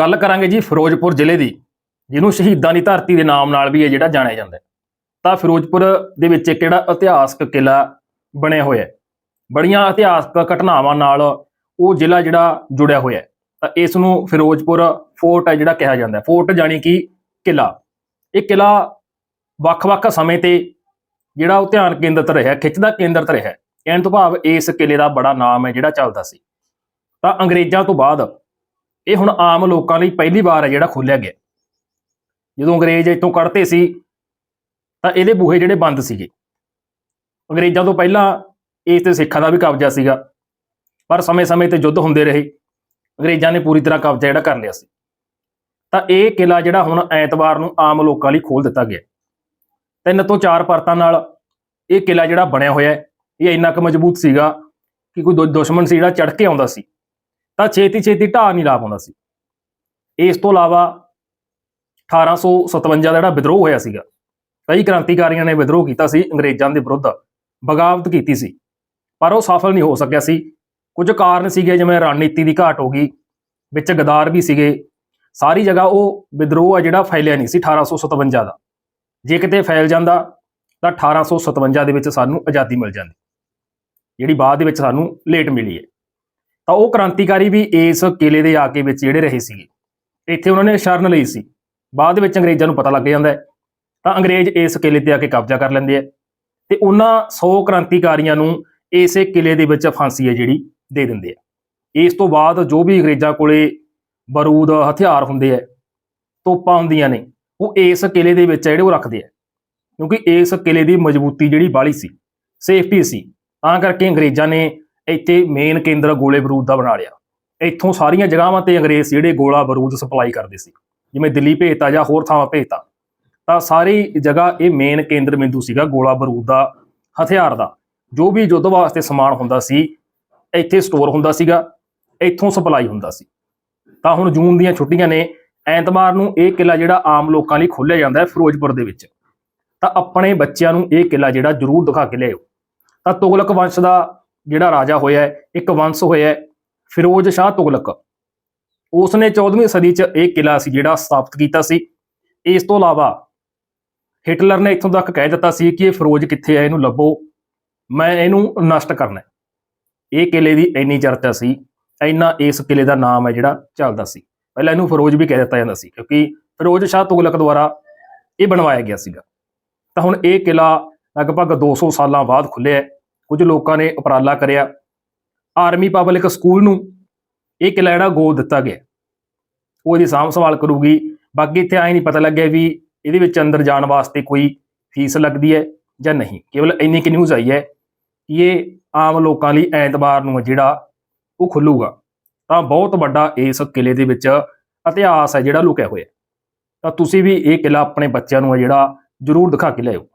ਗੱਲ ਕਰਾਂਗੇ ਜੀ ਫਿਰੋਜ਼ਪੁਰ ਜ਼ਿਲ੍ਹੇ ਦੀ, ਜਿਹਨੂੰ ਸ਼ਹੀਦਾਂ ਦੀ ਧਰਤੀ ਦੇ ਨਾਮ ਨਾਲ ਵੀ ਇਹ ਜਿਹੜਾ ਜਾਣਿਆ ਜਾਂਦਾ ਤਾਂ ਫਿਰੋਜ਼ਪੁਰ ਦੇ ਵਿੱਚ ਇੱਕ ਜਿਹੜਾ ਇਤਿਹਾਸਕ ਕਿਲਾ ਬਣਿਆ ਹੋਇਆ ਹੈ। ਬੜੀਆਂ ਇਤਿਹਾਸਕ ਘਟਨਾਵਾਂ ਨਾਲ ਉਹ ਜ਼ਿਲ੍ਹਾ ਜਿਹੜਾ ਜੁੜਿਆ ਹੋਇਆ ਹੈ। ਤਾਂ ਇਸ ਨੂੰ ਫਿਰੋਜ਼ਪੁਰ ਫੋਰਟ ਹੈ ਜਿਹੜਾ ਕਿਹਾ ਜਾਂਦਾ ਫੋਰਟ ਜਾਣੀ ਕਿ ਕਿਲਾ ਇਹ ਕਿਲਾ ਵੱਖ-ਵੱਖ ਸਮੇਂ ਤੇ ਜਿਹੜਾ ਉਹ ਧਿਆਨ ਕੇਂਦਰਿਤ ਰਿਹਾ ਖਿੱਚ ਦਾ ਕੇਂਦਰਿਤ ਰਿਹਾ ਕਹਿਣ ਤੋਂ ਭਾਵ ਇਸ ਕਿਲੇ ਦਾ ਬੜਾ ਨਾਮ ਹੈ ਜਿਹੜਾ ਚੱਲਦਾ ਸੀ। ਤਾਂ ਅੰਗਰੇਜ਼ਾਂ ਤੋਂ ਬਾਅਦ ਇਹ ਹੁਣ ਆਮ ਲੋਕਾਂ ਲਈ ਪਹਿਲੀ ਵਾਰ ਹੈ ਜਿਹੜਾ ਖੋਲਿਆ ਗਿਆ। ਜਦੋਂ ਅੰਗਰੇਜ਼ ਇੱਥੋਂ ਕੱਢਤੇ ਸੀ, ਤਾਂ ਇਹਦੇ ਬੂਹੇ ਜਿਹੜੇ ਬੰਦ ਸੀਗੇ। ਅੰਗਰੇਜ਼ਾਂ ਤੋਂ ਪਹਿਲਾਂ ਇਸ ਤੇ ਸਿੱਖਾਂ ਦਾ ਵੀ ਕਬਜ਼ਾ ਸੀਗਾ, ਪਰ ਸਮੇਂ-ਸਮੇਂ ਤੇ ਯੁੱਧ ਹੁੰਦੇ ਰਹੇ। ਅੰਗਰੇਜ਼ਾਂ ਨੇ ਪੂਰੀ ਤਰ੍ਹਾਂ ਕਬਜ਼ਾ ਜਿਹੜਾ ਕਰ ਲਿਆ ਸੀ। ਤਾਂ ਇਹ ਕਿਲਾ ਜਿਹੜਾ ਹੁਣ ਐਤਵਾਰ ਨੂੰ ਆਮ ਲੋਕਾਂ ਲਈ ਖੋਲ ਦਿੱਤਾ ਗਿਆ। ਤਿੰਨ ਤੋਂ ਚਾਰ ਪਰਤਾਂ ਨਾਲ ਇਹ ਕਿਲਾ ਜਿਹੜਾ ਬਣਿਆ ਹੋਇਆ ਹੈ, ਇਹ ਇੰਨਾ ਕੁ ਮਜ਼ਬੂਤ ਸੀਗਾ ਕਿ ਕੋਈ ਦੁ- ਦੁਸ਼ਮਣ ਸੀ ਜਿਹੜਾ ਚੜ੍ਹ ਕੇ ਆਉਂਦਾ ਸੀ। ਤਾਂ ਛੇਤੀ ਛੇਤੀ ਢਾਹ ਨਹੀਂ ਲਾ ਪਾਉਂਦਾ ਸੀ। ਇਸ ਤੋਂ ਇਲਾਵਾ 1857 ਦਾ ਜਿਹੜਾ ਵਿਦਰੋਹ ਹੋਇਆ ਸੀਗਾ, ਕਈ ਕ੍ਰਾਂਤੀਕਾਰੀਆਂ ਨੇ ਵਿਦਰੋਹ ਕੀਤਾ ਸੀ ਅੰਗਰੇਜ਼ਾਂ ਦੇ ਵਿਰੁੱਧ, ਬਗਾਵਤ ਕੀਤੀ ਸੀ। ਪਰ ਉਹ ਸਫਲ ਨਹੀਂ ਹੋ ਸਕਿਆ ਸੀ। ਕੁਝ ਕਾਰਨ ਸੀਗੇ, ਜਿਵੇਂ ਰਣਨੀਤੀ ਦੀ ਘਾਟ ਹੋ ਗਈ, ਵਿੱਚ ਗਦਾਰ ਵੀ ਸੀਗੇ। ਸਾਰੀ ਜਗ੍ਹਾ ਉਹ ਵਿਦਰੋਹ ਆ ਜਿਹੜਾ ਫੈਲਿਆ ਨਹੀਂ ਸੀ 1857 ਦਾ। ਜੇ ਕਿਤੇ ਫੈਲ ਜਾਂਦਾ, ਤਾਂ 1857 ਦੇ ਵਿੱਚ ਸਾਨੂੰ ਆਜ਼ਾਦੀ ਮਿਲ ਜਾਂਦੀ। ਜਿਹੜੀ ਬਾਅਦ ਦੇ ਵਿੱਚ ਸਾਨੂੰ ਲੇਟ ਮਿਲੀ ਹੈ। ਤਾਂ ਉਹ ਕ੍ਰਾਂਤੀਕਾਰੀ ਵੀ ਇਸ ਕਿਲੇ ਦੇ ਆ ਕੇ ਵਿੱਚ ਜਿਹੜੇ ਰਹੇ ਸੀਗੇ, ਇੱਥੇ ਉਹਨਾਂ ਨੇ ਸ਼ਰਨ ਲਈ ਸੀ। ਬਾਅਦ ਵਿੱਚ ਅੰਗਰੇਜ਼ਾਂ ਨੂੰ ਪਤਾ ਲੱਗ ਜਾਂਦਾ ਹੈ, ਤਾਂ ਅੰਗਰੇਜ਼ ਇਸ ਕਿਲੇ ਤੇ ਆ ਕੇ ਕਬਜ਼ਾ ਕਰ ਲੈਂਦੇ ਆ ਤੇ ਉਹਨਾਂ 100 ਕ੍ਰਾਂਤੀਕਾਰੀਆਂ ਨੂੰ ਇਸੇ ਕਿਲੇ ਦੇ ਵਿੱਚ ਫਾਂਸੀ ਹੈ ਜਿਹੜੀ ਦੇ ਦਿੰਦੇ ਆ। ਇਸ ਤੋਂ ਬਾਅਦ ਜੋ ਵੀ ਅੰਗਰੇਜ਼ਾਂ ਕੋਲੇ ਬਾਰੂਦ, ਹਥਿਆਰ ਹੁੰਦੇ ਆ, ਤੋਪਾਂ ਹੁੰਦੀਆਂ ਨੇ, ਉਹ ਇਸ ਕਿਲੇ ਦੇ ਵਿੱਚ ਜਿਹੜੇ ਉਹ ਰੱਖਦੇ ਆ। ਕਿਉਂਕਿ ਇਸ ਕਿਲੇ ਦੀ ਮਜ਼ਬੂਤੀ ਜਿਹੜੀ ਬਾਲੀ ਸੀ, ਸੇਫਟੀ ਸੀ, ਤਾਂ ਕਰਕੇ ਅੰਗਰੇਜ਼ਾਂ ਨੇ ਇੱਥੇ ਮੇਨ ਕੇਂਦਰ ਗੋਲੇ ਬਰੂਦ ਦਾ ਬਣਾ ਲਿਆ। ਇੱਥੋਂ ਸਾਰੀਆਂ ਜਗ੍ਹਾਵਾਂ ਤੇ ਅੰਗਰੇਜ਼ ਜਿਹੜੇ ਗੋਲਾ ਬਰੂਦ ਸਪਲਾਈ ਕਰਦੇ ਸੀ। ਜਿਵੇਂ ਦਿੱਲੀ ਭੇਜਤਾ ਜਾਂ ਹੋਰ ਥਾਵਾਂ ਭੇਜਤਾ। ਤਾਂ ਸਾਰੀ ਜਗ੍ਹਾ ਇਹ ਮੇਨ ਕੇਂਦਰ ਬਿੰਦੂ ਸੀਗਾ ਗੋਲਾ ਬਰੂਦ ਦਾ, ਹਥਿਆਰ ਦਾ। ਜੋ ਵੀ ਯੁੱਧ ਵਾਸਤੇ ਸਮਾਨ ਹੁੰਦਾ ਸੀ, ਇੱਥੇ ਸਟੋਰ ਹੁੰਦਾ ਸੀਗਾ, ਇੱਥੋਂ ਸਪਲਾਈ ਹੁੰਦਾ ਸੀ। ਤਾਂ ਹੁਣ ਜੂਨ ਦੀਆਂ ਛੁੱਟੀਆਂ ਨੇ, ਐਤਵਾਰ ਨੂੰ ਇਹ ਕਿਲਾ ਜਿਹੜਾ ਆਮ ਲੋਕਾਂ ਲਈ ਖੋਲ੍ਹਿਆ ਜਾਂਦਾ ਹੈ ਫਿਰੋਜ਼ਪੁਰ ਦੇ ਵਿੱਚ। ਤਾਂ ਆਪਣੇ ਬੱਚਿਆਂ ਨੂੰ ਇਹ ਕਿਲਾ ਜਿਹੜਾ ਜ਼ਰੂਰ ਦਿਖਾ ਕੇ ਲਿਆਓ ਤਾਂ ਤੁਗਲਕ ਵੰਸ਼ ਦਾ ਜਿਹੜਾ ਰਾਜਾ ਹੋਇਆ ਹੈ, ਇੱਕ ਵੰਸ਼ ਹੋਇਆ ਹੈ, ਫਿਰੋਜ਼ ਸ਼ਾਹ ਤੁਗਲਕ। ਉਸ ਨੇ 14ਵੀਂ ਸਦੀ 'ਚ ਇਹ ਕਿਲਾ ਸੀ ਜਿਹੜਾ ਸਥਾਪਿਤ ਕੀਤਾ ਸੀ। ਇਸ ਤੋਂ ਇਲਾਵਾ ਹਿਟਲਰ ਨੇ ਇੱਥੋਂ ਤੱਕ ਕਹਿ ਦਿੱਤਾ ਸੀ ਕਿ ਇਹ ਫਿਰੋਜ਼ ਕਿੱਥੇ ਹੈ, ਇਹਨੂੰ ਲੱਭੋ। ਮੈਂ ਇਹਨੂੰ ਨਸ਼ਟ ਕਰਨਾ ਇਹ ਕਿਲੇ ਦੀ ਇੰਨੀ ਚਰਚਾ ਸੀ, ਇੰਨਾ ਇਸ ਕਿਲੇ ਦਾ ਨਾਮ ਹੈ ਜਿਹੜਾ ਚੱਲਦਾ ਸੀ। ਪਹਿਲਾਂ ਇਹਨੂੰ ਫਿਰੋਜ਼ ਵੀ ਕਹਿ ਦਿੱਤਾ ਜਾਂਦਾ ਸੀ, ਕਿਉਂਕਿ ਫਿਰੋਜ਼ ਸ਼ਾਹ ਤੁਗਲਕ ਦੁਆਰਾ ਇਹ ਬਣਵਾਇਆ ਗਿਆ ਸੀਗਾ। ਤਾਂ ਹੁਣ ਇਹ ਕਿਲਾ ਲਗਭਗ 200 ਸਾਲਾਂ ਬਾਅਦ ਖੁੱਲਿਆ ਕੁਝ ਲੋਕਾਂ ਨੇ ਉਪਰਾਲਾ ਕਰਿਆ। ਆਰਮੀ ਪਬਲਿਕ ਸਕੂਲ ਨੂੰ ਇਹ ਕਿਲਾ ਜਿਹੜਾ ਗੋਦ ਦਿੱਤਾ ਗਿਆ। ਉਹ ਇਹਦੀ ਸਾਂਭ ਸੰਭਾਲ ਕਰੂਗੀ। ਬਾਕੀ ਇੱਥੇ ਐਂ ਨਹੀਂ ਪਤਾ ਲੱਗਿਆ ਵੀ ਇਹਦੇ ਵਿੱਚ ਅੰਦਰ ਜਾਣ ਵਾਸਤੇ ਕੋਈ ਫੀਸ ਲੱਗਦੀ ਹੈ ਜਾਂ ਨਹੀਂ। ਕੇਵਲ ਇੰਨੀ ਕਿ ਨਿਊਜ਼ ਆਈ ਹੈ ਕਿ ਇਹ ਆਮ ਲੋਕਾਂ ਲਈ ਐਤਵਾਰ ਨੂੰ ਹੈ ਜਿਹੜਾ ਉਹ ਖੁੱਲੂਗਾ। ਤਾਂ ਬਹੁਤ ਵੱਡਾ ਇਸ ਕਿਲੇ ਦੇ ਵਿੱਚ ਇਤਿਹਾਸ ਹੈ ਜਿਹੜਾ ਲੁਕਿਆ ਹੋਇਆ। ਤਾਂ ਤੁਸੀਂ ਵੀ ਇਹ ਕਿਲਾ ਆਪਣੇ ਬੱਚਿਆਂ ਨੂੰ ਹੈ ਜਿਹੜਾ ਜ਼ਰੂਰ ਦਿਖਾ ਕੇ ਲਿਆਓ